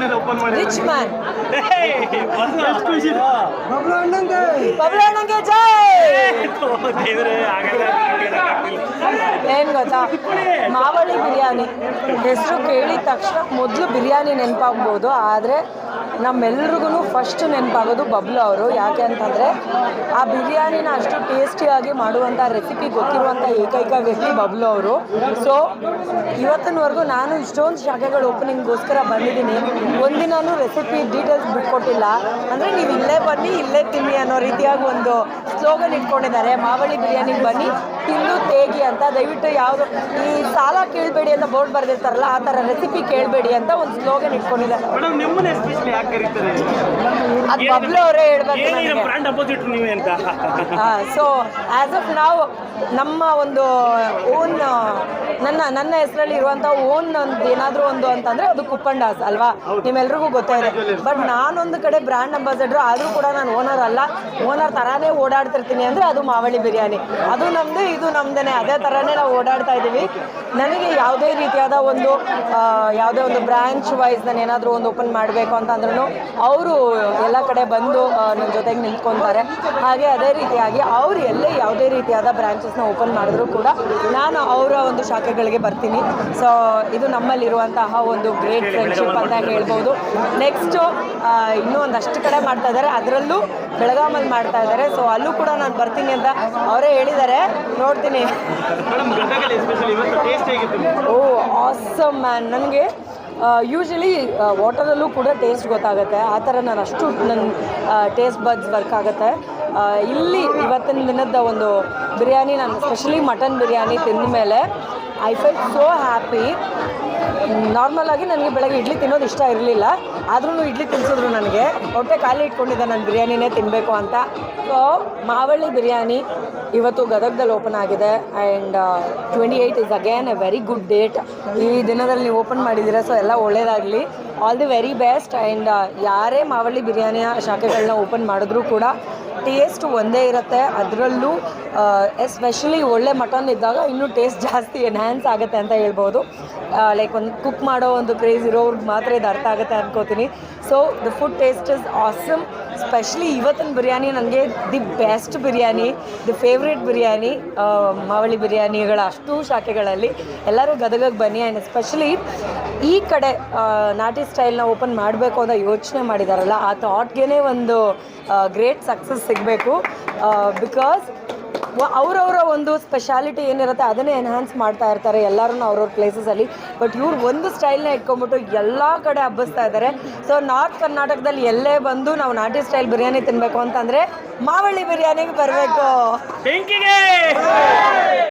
ಏನಾದ್ರು ಓಪನ್ ಮಾಡಿ rich man ಎಷ್ಟು ಖುಷಿ ಬಬ್ಲು ಅಣ್ಣಂಗೆ ಜೈ ದೇವ್ರೆ ಆಗಲ್ಲ ಏನ್ ಗೊತ್ತಾ ಮಾವಳಿ ಬಿರಿಯಾನಿ. ಹೆಸರು ಕೇಳಿದ ತಕ್ಷಣ ಮೊದಲು ಬಿರಿಯಾನಿ ನೆನಪಾಗ್ಬೋದು, ಆದರೆ ನಮ್ಮೆಲ್ರಿಗೂ ಫಸ್ಟ್ ನೆನಪಾಗೋದು ಬಬ್ಲು ಅವರು. ಯಾಕೆ ಅಂತಂದರೆ, ಆ ಬಿರಿಯಾನಿನ ಅಷ್ಟು ಟೇಸ್ಟಿಯಾಗಿ ಮಾಡುವಂಥ ರೆಸಿಪಿ ಗೊತ್ತಿರುವಂಥ ಏಕೈಕ ವ್ಯಕ್ತಿ ಬಬ್ಲು ಅವರು. ಸೊ ಇವತ್ತಿನವರೆಗೂ ನಾನು ಇಷ್ಟೊಂದು ಶಾಖೆಗಳು ಓಪನಿಂಗ್ಗೋಸ್ಕರ ಬಂದಿದ್ದೀನಿ. ಒಂದಿನೂ ರೆಸಿಪಿ ಡೀಟೇಲ್ಸ್ ಬಿಟ್ಕೊಟ್ಟಿಲ್ಲ. ಅಂದರೆ ನೀವು ಇಲ್ಲೇ ಬನ್ನಿ, ಇಲ್ಲೇ ತಿನ್ನಿ ಅನ್ನೋ ರೀತಿಯಾಗಿ ಒಂದು ಸ್ಲೋಗನ್ ಇಟ್ಕೊಂಡಿದ್ದಾರೆ. ಮಾವಳಿ ಬಿರಿಯಾನಿಗೆ ಬನ್ನಿ ತಿಂದು ತೇಗಿ ಅಂತ ದಯವಿಟ್ಟು ಯಾವುದು ಈ ಸಾಲ ಕೇಳಬೇಡಿ ಅಂತ ಬೋರ್ಡ್ ಬರೆದಿರ್ತಾರಲ್ಲ ಆ ಥರ ರೆಸಿಪಿ ಕೇಳಬೇಡಿ ಅಂತ ಒಂದು ಸ್ಲೋಗನ್ ಇಟ್ಕೊಂಡಿದ್ದಾರೆ. ಅದು ಬಬ್ಲು ಅವರೇ ಹೇಳ್ಬೇಕು ಸೊ ಆ್ಯಸ್ ಆಫ್ ನಾವು ನಮ್ಮ ಒಂದು ಓನ್ ನನ್ನ ನನ್ನ ಹೆಸರಲ್ಲಿ ಇರುವಂಥ ಓನ್ ಒಂದು ಏನಾದರೂ ಒಂದು ಅಂತಂದರೆ ಅದು ಕುಪ್ಪಂಡಾಸ್ ಅಲ್ವಾ? ನಿಮ್ಮೆಲ್ರಿಗೂ ಗೊತ್ತೇ ಇದೆ. ಬಟ್ ನಾನೊಂದು ಕಡೆ ಬ್ರ್ಯಾಂಡ್ ಅಂಬಾಸಡರ್ ಆದರೂ ಕೂಡ ನಾನು ಓನರ್ ಅಲ್ಲ. ಓನರ್ ಥರಾನೇ ಓಡಾಡ್ತಿರ್ತೀನಿ ಅಂದರೆ ಅದು ಮಾವಳಿ ಬಿರಿಯಾನಿ. ಅದು ನಮ್ಮದು ಇದು ನಮ್ಮದೇ ಅದೇ ಥರನೇ ನಾವು ಓಡಾಡ್ತಾ ಇದ್ದೀವಿ. ನನಗೆ ಯಾವುದೇ ರೀತಿಯಾದ ಒಂದು ಯಾವುದೇ ಒಂದು ಬ್ರ್ಯಾಂಚ್ ವೈಸ್ ನಾನು ಏನಾದರೂ ಒಂದು ಓಪನ್ ಮಾಡಬೇಕು ಅಂತ ಅಂದ್ರೂ ಅವರು ಎಲ್ಲ ಕಡೆ ಬಂದು ನನ್ನ ಜೊತೆಗೆ ನಿಂತ್ಕೊತಾರೆ. ಹಾಗೆ ಅದೇ ರೀತಿಯಾಗಿ ಅವರು ಎಲ್ಲೇ ಯಾವುದೇ ರೀತಿಯಾದ ಬ್ರ್ಯಾಂಚಸ್ನ ಓಪನ್ ಮಾಡಿದ್ರು ಕೂಡ ನಾನು ಅವರ ಒಂದು ಶಾಖೆಗಳಿಗೆ ಬರ್ತೀನಿ. ಸೊ ಇದು ನಮ್ಮಲ್ಲಿರುವಂತಹ ಒಂದು ಗ್ರೇಟ್ ಫ್ರೆಂಡ್ಶಿಪ್ ಅಂತ ಹೇಳ್ಬೋದು. ನೆಕ್ಸ್ಟು ಇನ್ನೂ ಒಂದಷ್ಟು ಕಡೆ ಮಾಡ್ತಾ ಇದ್ದಾರೆ. ಅದರಲ್ಲೂ ಬೆಳಗಾಮಲ್ಲಿ ಮಾಡ್ತಾ ಇದ್ದಾರೆ. ಸೊ ಅಲ್ಲೂ ಕೂಡ ನಾನು ಬರ್ತೀನಿ ಅಂತ ಅವರೇ ಹೇಳಿದ್ದಾರೆ. ನೋಡ್ತೀನಿ. ಗದಗಲ್ಲಿ ಎಸ್ಪೆಷಲಿ ಇವತ್ತು ಟೇಸ್ಟ್ ಹೇಗಿತ್ತು ಓ ಆಸಮ್ ಮ್ಯಾನ್ ನನಗೆ ಯೂಶಲಿ ವಾಟರಲ್ಲೂ ಕೂಡ ಟೇಸ್ಟ್ ಗೊತ್ತಾಗುತ್ತೆ. ಆ ಥರ ನಾನು ಅಷ್ಟು ನನ್ನ ಟೇಸ್ಟ್ ಬಡ್ಸ್ ವರ್ಕ್ ಆಗುತ್ತೆ. ಇಲ್ಲಿ ಇವತ್ತಿನ ದಿನದ ಒಂದು ಬಿರಿಯಾನಿ, ನಾನು ಸ್ಪೆಷಲಿ ಮಟನ್ ಬಿರಿಯಾನಿ ತಿಂದ ಮೇಲೆ I fell so happy normal ಆಗಿ ನನಗೆ ಬೆಳಗ್ಗೆ ಇಡ್ಲಿ ತಿನ್ನೋದು ಇಷ್ಟ ಇರಲಿಲ್ಲ. ಆದ್ರೂ ಇಡ್ಲಿ ತಿನ್ಸಿದ್ರು ನನಗೆ. ಹೊಟ್ಟೆ ಖಾಲಿ ಇಟ್ಕೊಂಡಿದ್ದೆ ನಾನು ಬಿರಿಯಾನಿನೇ ತಿನ್ನಬೇಕು ಅಂತ. ಸೊ ಮಾವಳ್ಳಿ ಬಿರಿಯಾನಿ ಇವತ್ತು ಗದಗದಲ್ಲಿ ಓಪನ್ ಆಗಿದೆ. And twenty eight is again a very good date ಈ ದಿನದಲ್ಲಿ ನೀವು ಓಪನ್ ಮಾಡಿದ್ದೀರಾ ಸೊ ಎಲ್ಲ ಒಳ್ಳೇದಾಗಲಿ. All the very best and ಯಾರೇ ಮಾವಳ್ಳಿ ಬಿರಿಯಾನಿಯ ಶಾಖೆಗಳನ್ನ ಓಪನ್ ಮಾಡಿದ್ರೂ ಕೂಡ ಟೇಸ್ಟ್ ಒಂದೇ ಇರುತ್ತೆ. ಅದರಲ್ಲೂ ಎಸ್ಪೆಷಲಿ ಒಳ್ಳೆ ಮಟನ್ ಇದ್ದಾಗ ಇನ್ನೂ ಟೇಸ್ಟ್ ಜಾಸ್ತಿ ಎನ್ಹ್ಯಾನ್ಸ್ ಆಗುತ್ತೆ ಅಂತ ಹೇಳ್ಬೋದು. ಲೈಕ್ ಒಂದು ಕುಕ್ ಮಾಡೋ ಒಂದು ಕ್ರೇಜ್ ಇರೋರ್ಗೆ ಮಾತ್ರ ಇದು ಅರ್ಥ ಆಗುತ್ತೆ ಅನ್ಕೋತೀನಿ. So the food taste is awesome specially ಇವತ್ತಿನ ಬಿರಿಯಾನಿ ನನಗೆ the best biryani the favourite biryani Mavalli ಬಿರಿಯಾನಿಗಳ ಅಷ್ಟು ಶಾಖೆಗಳಲ್ಲಿ ಎಲ್ಲರೂ ಗದಗಕ್ಕೆ ಬನ್ನಿ. ಆ್ಯಂಡ್ ಎಸ್ಪೆಷಲಿ ಈ ಕಡೆ ನಾಟಿ ಸ್ಟೈಲ್ನ ಓಪನ್ ಮಾಡಬೇಕು ಅಂತ ಯೋಚನೆ ಮಾಡಿದಾರಲ್ಲ, ಆ ಥಾಟ್ಗೆ ಒಂದು ಗ್ರೇಟ್ ಸಕ್ಸಸ್ ಸಿಗಬೇಕು. ಬಿಕಾಸ್ ಅವರವರ ಒಂದು ಸ್ಪೆಷಾಲಿಟಿ ಏನಿರುತ್ತೆ ಅದನ್ನೇ ಎನ್ಹಾನ್ಸ್ ಮಾಡ್ತಾ ಇರ್ತಾರೆ ಎಲ್ಲರೂ ಅವ್ರವ್ರ ಪ್ಲೇಸಸಲ್ಲಿ ಬಟ್ ಇವ್ರು ಒಂದು ಸ್ಟೈಲ್ನ ಇಟ್ಕೊಂಡ್ಬಿಟ್ಟು ಎಲ್ಲ ಕಡೆ ಹಬ್ಬಿಸ್ತಾ ಇದ್ದಾರೆ ಸೊ ನಾರ್ತ್ ಕರ್ನಾಟಕದಲ್ಲಿ ಎಲ್ಲೇ ಬಂದು ನಾವು ನಾಟಿ ಸ್ಟೈಲ್ ಬಿರಿಯಾನಿ ತಿನ್ನಬೇಕು ಅಂತಂದರೆ ಮಾವಳ್ಳಿ ಬಿರಿಯಾನಿಗೆ ಬರಬೇಕು.